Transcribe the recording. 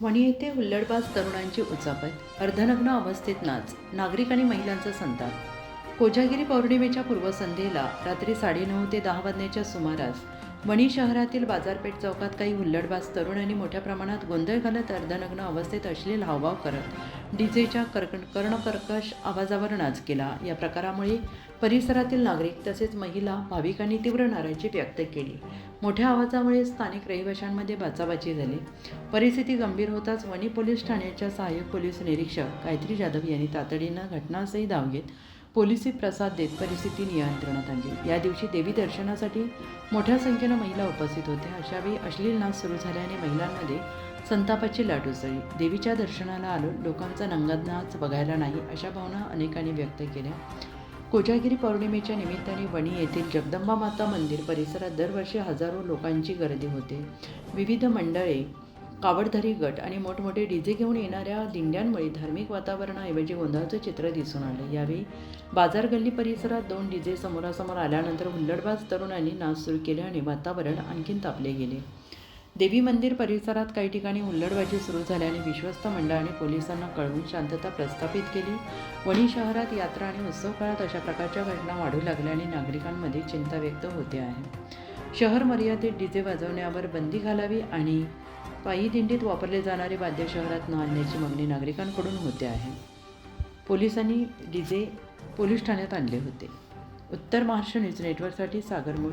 वणी येथे हुल्लडबाज तरुणांची उचापत अर्धनग्न अवस्थेत नाच नागरिक आणि महिलांचा संताप. कोजागिरी पौर्णिमेच्या पूर्वसंध्येला रात्री साडेनऊ ते दहा वाजण्याच्या सुमारास वणी शहरातील बाजारपेठ चौकात काही हुल्लडबाज तरुणांनी मोठ्या प्रमाणात गोंधळ घालत अर्धनग्न अवस्थेत अश्लील हावभाव करत डीजेच्या कर्क कर्णकर्कश आवाजावर नाच केला. या प्रकारामुळे परिसरातील नागरिक तसेच महिला भाविकांनी तीव्र नाराजी व्यक्त केली. मोठ्या आवाजामुळे स्थानिक रहिवाशांमध्ये बाचाबाची झाली. परिस्थिती गंभीर होताच वणी पोलीस ठाण्याच्या सहाय्यक पोलीस निरीक्षक गायत्री जाधव यांनी तातडीनं घटनास्थळी धाव घेत पोलिसी प्रसाद देत परिस्थिती नियंत्रणात आणली. या दिवशी देवी दर्शनासाठी मोठ्या संख्येनं महिला उपस्थित होत्या. अशावेळी अश्लील नाच सुरू झाल्याने महिलांमध्ये संतापाची लाट उसळली देवीच्या दर्शनाला आलो. लोकांचा नंगात नाच बघायला नाही अशा भावना अनेकांनी व्यक्त केल्या. कोजागिरी पौर्णिमेच्या निमित्ताने वणी येथील जगदंबा माता मंदिर परिसरात दरवर्षी हजारो लोकांची गर्दी होते. विविध मंडळे कावडधारी गट आणि मोठमोठे डीजे घेऊन येणाऱ्या दिंड्यांमुळे धार्मिक वातावरणाऐवजी गोंधळाचं चित्र दिसून आलं. यावेळी बाजार गल्ली परिसरात दोन डीजे समोरासमोर आल्यानंतर हुल्लडबाज तरुणांनी नाच सुरू केले आणि वातावरण आणखीन तापले गेले. देवी मंदिर परिसरात काही ठिकाणी हुल्लडबाजी सुरू झाल्याने विश्वस्त मंडळाने पोलिसांना कळवून शांतता प्रस्थापित केली. वणी शहरात यात्रा आणि उत्सव काळात अशा प्रकारच्या घटना वाढू लागल्याने नागरिकांमध्ये चिंता व्यक्त होते आहे. शहर मर्यादित डीजे वाजवण्यावर बंदी घालावी आणि पायी दिंडीत वापरले जाणारे वाद्य शहरात न आणण्याची मागणी नागरिकांकडून होते आहे. पोलिसांनी डीजे पोलीस ठाण्यात आणले होते. उत्तर महाराष्ट्र न्यूज नेटवर्कसाठी सागर मोड